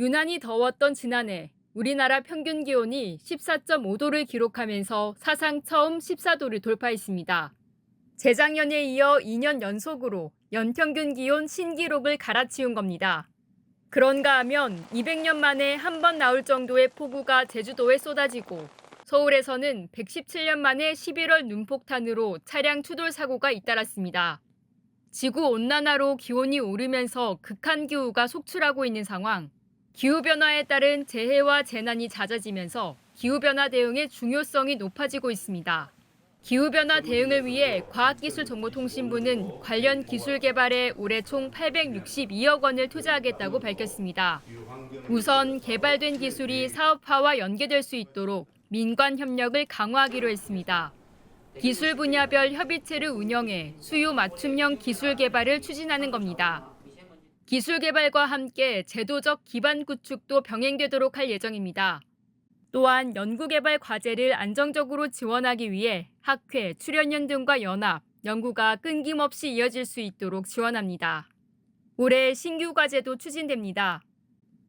유난히 더웠던 지난해 우리나라 평균 기온이 14.5도를 기록하면서 사상 처음 14도를 돌파했습니다. 재작년에 이어 2년 연속으로 연평균 기온 신기록을 갈아치운 겁니다. 그런가 하면 200년 만에 한 번 나올 정도의 폭우가 제주도에 쏟아지고 서울에서는 117년 만에 11월 눈폭탄으로 차량 추돌 사고가 잇따랐습니다. 지구 온난화로 기온이 오르면서 극한 기후가 속출하고 있는 상황. 기후변화에 따른 재해와 재난이 잦아지면서 기후변화 대응의 중요성이 높아지고 있습니다. 기후변화 대응을 위해 과학기술정보통신부는 관련 기술 개발에 올해 총 862억 원을 투자하겠다고 밝혔습니다. 우선 개발된 기술이 사업화와 연계될 수 있도록 민관 협력을 강화하기로 했습니다. 기술 분야별 협의체를 운영해 수요 맞춤형 기술 개발을 추진하는 겁니다. 기술 개발과 함께 제도적 기반 구축도 병행되도록 할 예정입니다. 또한 연구개발 과제를 안정적으로 지원하기 위해 학회, 출연연 등과 연합, 연구가 끊김없이 이어질 수 있도록 지원합니다. 올해 신규 과제도 추진됩니다.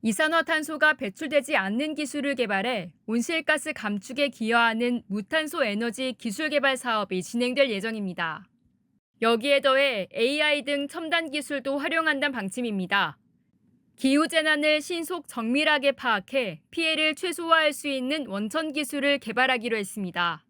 이산화탄소가 배출되지 않는 기술을 개발해 온실가스 감축에 기여하는 무탄소 에너지 기술 개발 사업이 진행될 예정입니다. 여기에 더해 AI 등 첨단 기술도 활용한다는 방침입니다. 기후재난을 신속 정밀하게 파악해 피해를 최소화할 수 있는 원천 기술을 개발하기로 했습니다.